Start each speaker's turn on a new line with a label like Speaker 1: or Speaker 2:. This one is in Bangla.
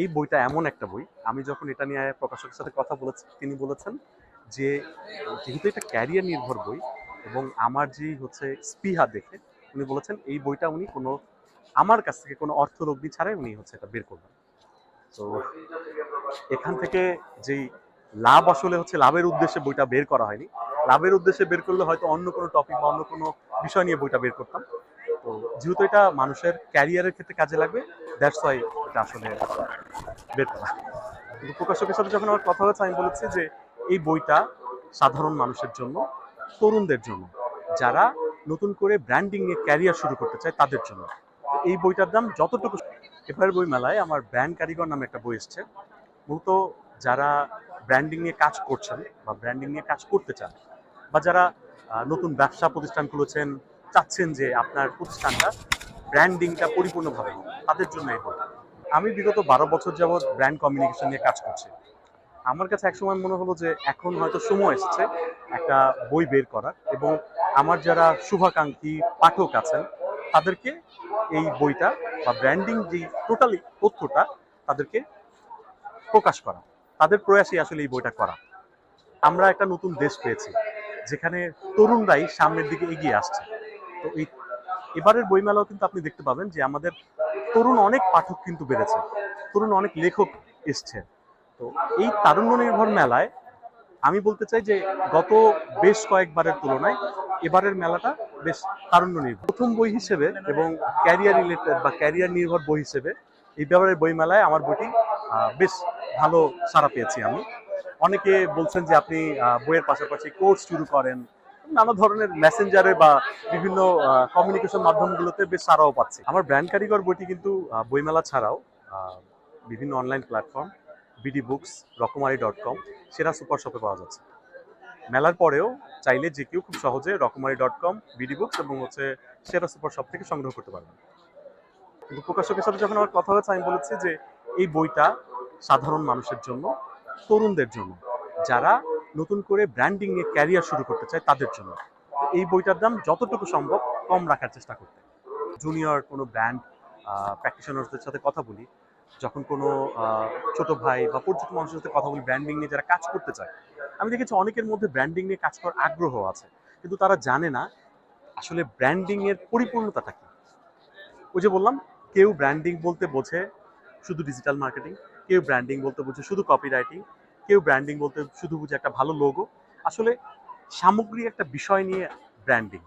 Speaker 1: এই বইটা এমন একটা বই, আমি যখন এটা নিয়ে প্রকাশকের সাথে কথা বলেছি, তিনি বলেছেন যে যেহেতু এটা ক্যারিয়ার নির্ভর বই এবং আমার যে হচ্ছে স্পিহা দেখে, উনি বলেছেন এই বইটা উনি কোনো, আমার কাছ থেকে কোনো অর্থলগ্নি ছাড়াই উনি হচ্ছে এটা বের করবেন। তো এখান থেকে যেই লাভ আসলে হচ্ছে লাভের উদ্দেশ্যে বইটা বের করা হয়নি। লাভের উদ্দেশ্যে বের করলে হয়তো অন্য কোনো টপিক বা অন্য কোনো বিষয় নিয়ে বইটা বের করতাম। তো যেহেতু এটা মানুষের ক্যারিয়ারের ক্ষেত্রে কাজে লাগবে দ্যাটস ওয়াই এটা আসলে বের করা কিন্তু প্রকাশকের সাথে যখন আমার কথা হয়েছে আমি বলেছি যে এই বইটা সাধারণ মানুষের জন্য তরুণদের জন্য যারা নতুন করে ব্র্যান্ডিং নিয়ে ক্যারিয়ার শুরু করতে চায় তাদের জন্য। এই বইটার দাম যতটুকু এবারের বই মেলায় আমার ব্র্যান্ড কারিগর নামে একটা বই এসছে। মূলত যারা ব্র্যান্ডিং নিয়ে কাজ করছেন বা ব্র্যান্ডিং নিয়ে কাজ করতে চান বা যারা নতুন ব্যবসা প্রতিষ্ঠান খুলেছেন চাচ্ছেন যে আপনার প্রতিষ্ঠানটা ব্র্যান্ডিংটা পরিপূর্ণভাবে হোক, তাদের জন্য এই আমি বিগত বারো বছর যাবৎ ব্র্যান্ড কমিউনিকেশন নিয়ে কাজ করছি। আমার কাছে একসময় মনে হলো যে এখন হয়তো সময় এসেছে একটা বই বের করার এবং আমার যারা শুভাকাঙ্ক্ষী পাঠক আছেন, তাদেরকে এই বইটা বা ব্র্যান্ডিং যে টোটালি তথ্যটা তাদেরকে প্রকাশ করা। তাদের প্রয়াসই আসলে এই বইটা করা। আমরা একটা নতুন দেশ পেয়েছি, যেখানে তরুণরাই সামনের দিকে এগিয়ে আসছে। তো এই এবারের বইমেলাও কিন্তু আপনি দেখতে পাবেন যে আমাদের তরুণ অনেক পাঠক কিন্তু বেড়েছে। তরুণ অনেক লেখক এসছে। তো এই তারুণ্য নির্ভর মেলায় আমি বলতে চাই যে গত বেশ কয়েকবারের তুলনায় এবারের মেলাটা বেশ তারুণ্য নির্ভর প্রথম বই হিসেবে এবং ক্যারিয়ার রিলেটেড বা ক্যারিয়ার নির্ভর বই হিসেবে এই ব্যাপারের বই মেলায় আমার বইটি বেশ ভালো সাড়া পেয়েছি আমি। অনেকে বলছেন যে আপনি বইয়ের পাশাপাশি কোর্স শুরু করেন নানা ধরনের মেসেঞ্জারে বা বিভিন্ন কমিউনিকেশন মাধ্যমগুলোতে বেশ সারাও পাচ্ছে। আমার ব্র্যান্ড কারিগর বইটি কিন্তু বইমেলা ছাড়াও বিভিন্ন online platform BD books Rokomari dot com সেরা সুপার শপে পাওয়া যাচ্ছে। মেলার পরেও চাইলে যে কেউ খুব সহজে রকমারি ডট কম বিডি বুকস এবং হচ্ছে সেরা সুপার শপ থেকে সংগ্রহ করতে পারবেন। কিন্তু প্রকাশকের সাথে যখন আমার কথা হয়েছে, আমি বলেছি যে এই বইটা সাধারণ মানুষের জন্য, তরুণদের জন্য, যারা নতুন করে ব্র্যান্ডিং নিয়ে ক্যারিয়ার শুরু করতে চায় তাদের জন্য। এই বইটার দাম যতটুকু সম্ভব কম রাখার চেষ্টা করতে। জুনিয়র কোনো ব্র্যান্ড প্র্যাকটিশনার্সদের সাথে কথা বলি, যখন কোনো ছোট ভাই বা পরিচিত মানুষের সাথে কথা বলি ব্র্যান্ডিং নিয়ে যারা কাজ করতে চায়, আমি দেখেছি অনেকের মধ্যে ব্র্যান্ডিং নিয়ে কাজ করার আগ্রহ আছে, কিন্তু তারা জানে না আসলে ব্র্যান্ডিং এর পরিপূর্ণতাটা কি। ওই যে বললাম, কেউ ব্র্যান্ডিং বলতে বোঝে শুধু ডিজিটাল মার্কেটিং কেউ ব্র্যান্ডিং বলতে বোঝে শুধু কপি রাইটিং কেউ ব্র্যান্ডিং বলতে শুধু বুঝে একটা ভালো লোগো আসলে সামগ্রিক একটা বিষয় নিয়ে ব্র্যান্ডিং